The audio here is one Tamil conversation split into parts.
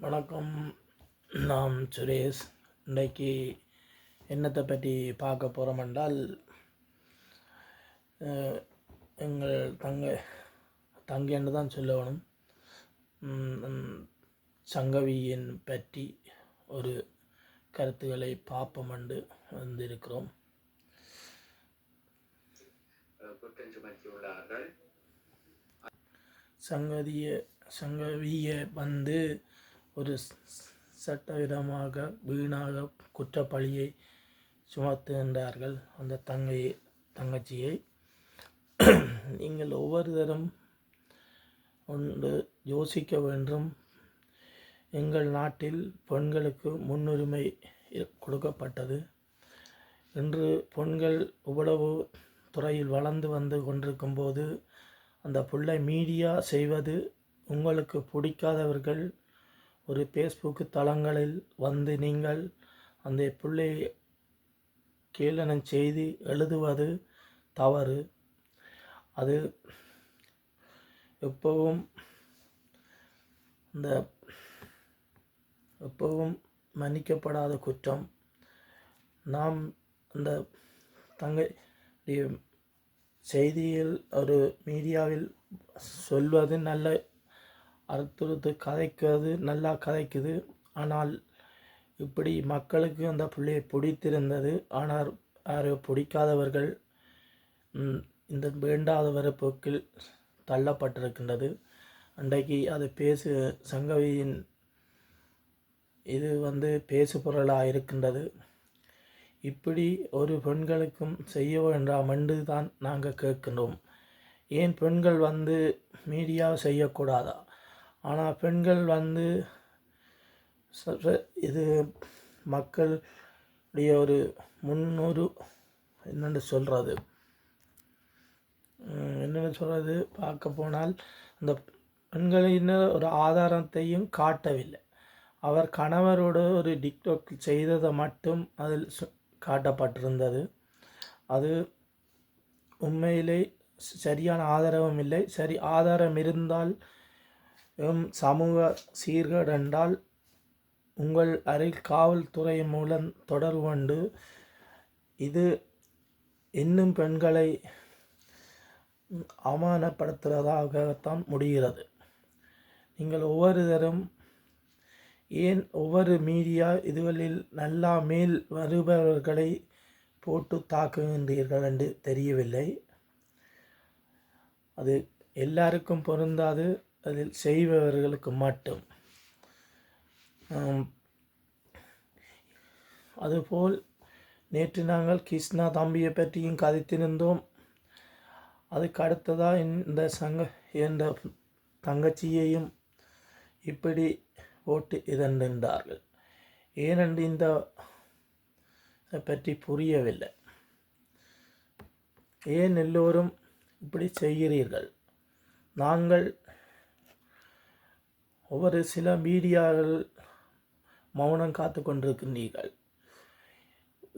வணக்கம். நாம் சுரேஷ் இன்றைக்கு என்னத்தை பற்றி பார்க்க போகிறோம் என்றால் எங்கள் தங்க தங்கைன்னு தான் சொல்லணும் சங்கவியின் பற்றி ஒரு கருத்துக்களை பார்ப்போம் என்று வந்திருக்கிறோம். சங்கதிய சங்கவிய வந்து ஒரு சட்டவிதமாக வீணாக குற்றப்பழியை சுமத்துகின்றார்கள் அந்த தங்கை தங்கச்சியை. நீங்கள் ஒவ்வொருத்தரும் ஒன்று யோசிக்க வேண்டும். எங்கள் நாட்டில் பெண்களுக்கு முன்னுரிமை கொடுக்கப்பட்டது. இன்று பெண்கள் இவ்வளவு துறையில் வளர்ந்து வந்து கொண்டிருக்கும்போது அந்த பிள்ளை மீடியா செய்வது உங்களுக்கு பிடிக்காதவர்கள் ஒரு ஃபேஸ்புக் தளங்களில் வந்து நீங்கள் அந்த பிள்ளை கேளனம் செய்து எழுதுவது தவறு. அது எப்பவும் இந்த எப்பவும் மன்னிக்கப்படாத குற்றம். நாம் அந்த தங்கை செய்தியில் ஒரு மீடியாவில் சொல்வது நல்ல அறுத்துறுத்து கதைக்கிறது நல்லா கதைக்குது. ஆனால் இப்படி மக்களுக்கு அந்த பிள்ளையை பிடித்திருந்தது ஆனால் யாரோ பிடிக்காதவர்கள் இந்த வேண்டாதவர போக்கில் தள்ளப்பட்டிருக்கின்றது. அன்றைக்கு அது பேசு சங்கவியின் இது வந்து பேசு பொருளாக இருக்கின்றது. இப்படி ஒரு பெண்களுக்கும் செய்ய வேண்டாம் என்று தான் நாங்கள் கேட்கின்றோம். ஏன் பெண்கள் வந்து மீடியா செய்யக்கூடாதா? ஆனால் பெண்கள் வந்து இது மக்களுடைய ஒரு முன்னூறு என்னென்னு சொல்கிறது என்னென்னு சொல்கிறது பார்க்க போனால் அந்த பெண்களின் ஒரு ஆதாரத்தையும் காட்டவில்லை. அவர் கணவரோடு ஒரு டிக்டாக் செய்ததை மட்டும் அதில் காட்டப்பட்டிருந்தது. அது உண்மையிலே சரியான ஆதாரமும் இல்லை. சரி ஆதாரம் இருந்தால் சமூக சீர்கேடென்றால் உங்கள் அருகில் காவல்துறை மூலம் தொடர்பு கொண்டு இது இன்னும் பெண்களை அவமானப்படுத்துகிறதாகத்தான் அவமானப்படுத்துவதாகத்தான் முடிகிறது. நீங்கள் ஒவ்வொருத்தரும் ஏன் ஒவ்வொரு மீடியா இதுகளில் நல்லா மேல் வருபவர்களை போட்டு தாக்குகின்றீர்கள் என்று தெரியவில்லை. அது எல்லாருக்கும் பொருந்தாது. அதில் செய்பவர்களுக்கு மட்டும். அதுபோல் நேற்று நாங்கள் கிருஷ்ணா தம்பியை பற்றியும் கதைத்திருந்தோம். அதுக்கு அடுத்ததாக இந்த சங்க இந்த தங்கச்சியையும் இப்படி ஓட்டு இதன்றார்கள் ஏனென்று இந்த பற்றி புரியவில்லை. ஏன் எல்லோரும் இப்படி செய்கிறீர்கள்? நாங்கள் ஒவ்வொரு சில மீடியாக்கள் மௌனம் காத்து கொண்டிருக்கின்றீர்கள்.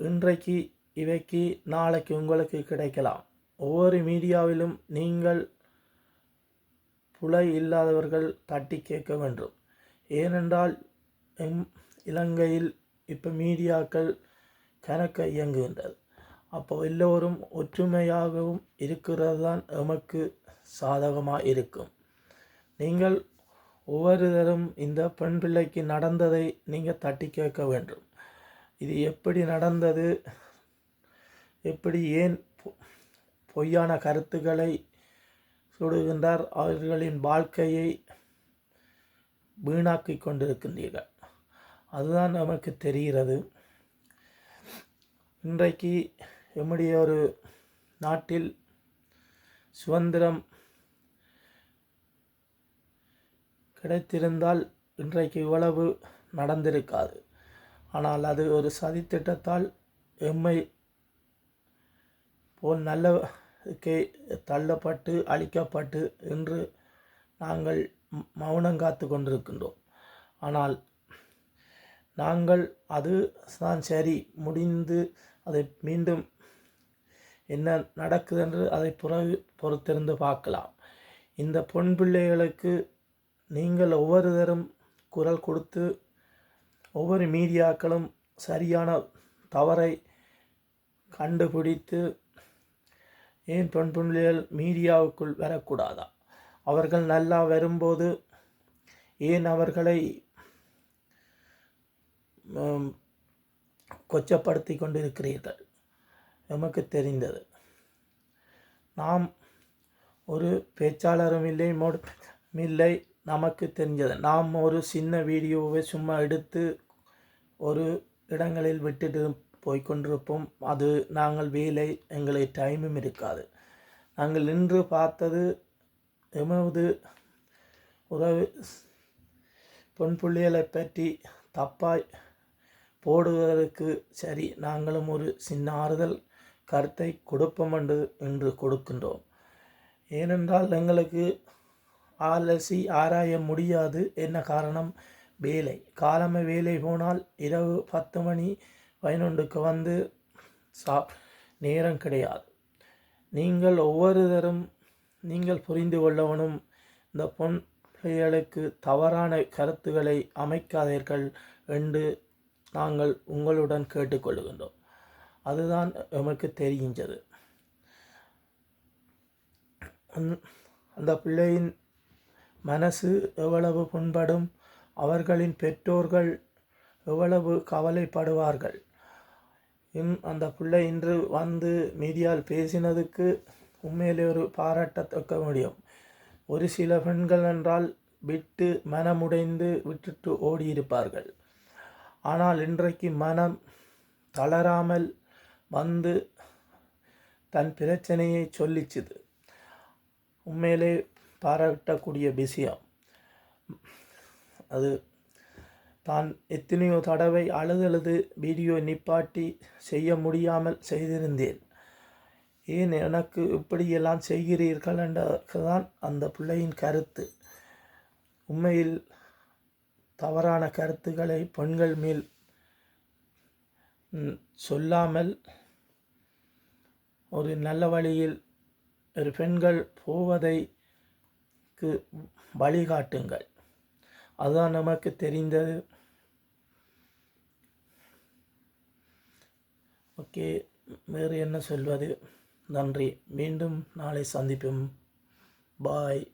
இன்றைக்கு இவைக்கு நாளைக்கு உங்களுக்கு கிடைக்கலாம். ஒவ்வொரு மீடியாவிலும் நீங்கள் புலை இல்லாதவர்கள் தட்டி கேட்க வேண்டும். ஏனென்றால் எம் இலங்கையில் இப்போ மீடியாக்கள் கணக்க இயங்குகின்றது. அப்போ எல்லோரும் ஒற்றுமையாகவும் இருக்கிறது தான் எமக்கு சாதகமாக இருக்கும். நீங்கள் ஒவ்வொருத்தரும் இந்த பெண் பிள்ளைக்கு நடந்ததை நீங்கள் தட்டி கேட்க வேண்டும். இது எப்படி நடந்தது? எப்படி ஏன் பொ- பொய்யான கருத்துக்களை சுடுகின்றார்? அவர்களின் வாழ்க்கையை வீணாக்கி கொண்டிருக்கின்றீர்கள். அதுதான் நமக்கு தெரிகிறது. இன்றைக்கு எம்முடைய ஒரு நாட்டில் சுதந்திரம் கிடைத்திருந்தால் இன்றைக்கு இவ்வளவு நடந்திருக்காது. ஆனால் அது ஒரு சதித்திட்டத்தால் எம்மை போல் நல்ல தள்ளப்பட்டு அழிக்கப்பட்டு இன்று நாங்கள் மௌனம் காத்து கொண்டிருக்கின்றோம். ஆனால் நாங்கள் அது தான் சரி. முடிந்து அதை மீண்டும் என்ன நடக்குது என்று அதை புற பொறுத்திருந்து பார்க்கலாம். இந்த பொன் பிள்ளைகளுக்கு நீங்கள் ஒவ்வொருத்தரும் குரல் கொடுத்து ஒவ்வொரு மீடியாக்களும் சரியான தவறை கண்டுபிடித்து ஏன் பெண் மீடியாவுக்குள் வரக்கூடாதா? அவர்கள் நல்லா வரும்போது ஏன் அவர்களை கொச்சப்படுத்தி கொண்டிருக்கிறீர்கள்? நமக்கு தெரிந்தது. நாம் ஒரு பேச்சாளரும் இல்லை மோடும் இல்லை. நமக்கு தெரிஞ்சது. நாம் ஒரு சின்ன வீடியோவை சும்மா எடுத்து ஒரு இடங்களில் விட்டுட்டு போய்க்கொண்டிருப்போம் அது நாங்கள் வேலை எங்களை டைமும் இருக்காது. நாங்கள் நின்று பார்த்தது எமது உறவு பெண் பிள்ளைகளை பற்றி தப்பாய் போடுவதற்கு சரி நாங்களும் ஒரு சின்ன ஆறுதல் கருத்தை கொடுப்போம் என்று என்று கொடுக்கின்றோம். ஏனென்றால் எங்களுக்கு ஆலசி ஆராய முடியாது என்ன காரணம்? வேலை. காலமே வேலை போனால் இரவு பத்து மணி பதினொன்றுக்கு வந்து சா நேரம் கிடையாது. நீங்கள் ஒவ்வொரு தரும் நீங்கள் புரிந்து கொள்ளவனும் இந்த பொன் தவறான கருத்துக்களை அமைக்காதீர்கள் என்று நாங்கள் உங்களுடன் கேட்டுக்கொள்கின்றோம். அதுதான் எமக்கு தெரிகின்றது. அந்த பிள்ளையின் மனசு எவ்வளவு புண்படும் அவர்களின் பெற்றோர்கள் எவ்வளவு கவலைப்படுவார்கள். இன் அந்த பிள்ளை இன்று வந்து மீடியாவில் பேசினதுக்கு உண்மையிலே ஒரு பாராட்டத்தக்க முடியும். ஒரு சில பெண்கள் என்றால் விட்டு மனமுடைந்து விட்டுட்டு ஓடியிருப்பார்கள். ஆனால் இன்றைக்கு மனம் தளராமல் வந்து தன் பிரச்சனையை சொல்லிச்சுது. உண்மையிலே பாராட்டக்கூடிய விஷயம். அது தான் எத்தனையோ தடவை அழுதழுது வீடியோ நிப்பாட்டி செய்ய முடியாமல் செய்திருந்தேன். ஏன் எனக்கு இப்படியெல்லாம் செய்கிறீர்கள் என்றதான் அந்த பிள்ளையின் கருத்து. உண்மையில் தவறான கருத்துக்களை பெண்கள் மேல் சொல்லாமல் ஒரு நல்ல வழியில் ஒரு பெண்கள் போவதை நமக்கு வழிகாட்டுங்கள். அதுதான் நமக்கு தெரிந்தது. ஓகே வேறு என்ன சொல்வது? நன்றி. மீண்டும் நாளை சந்திப்போம். பாய்.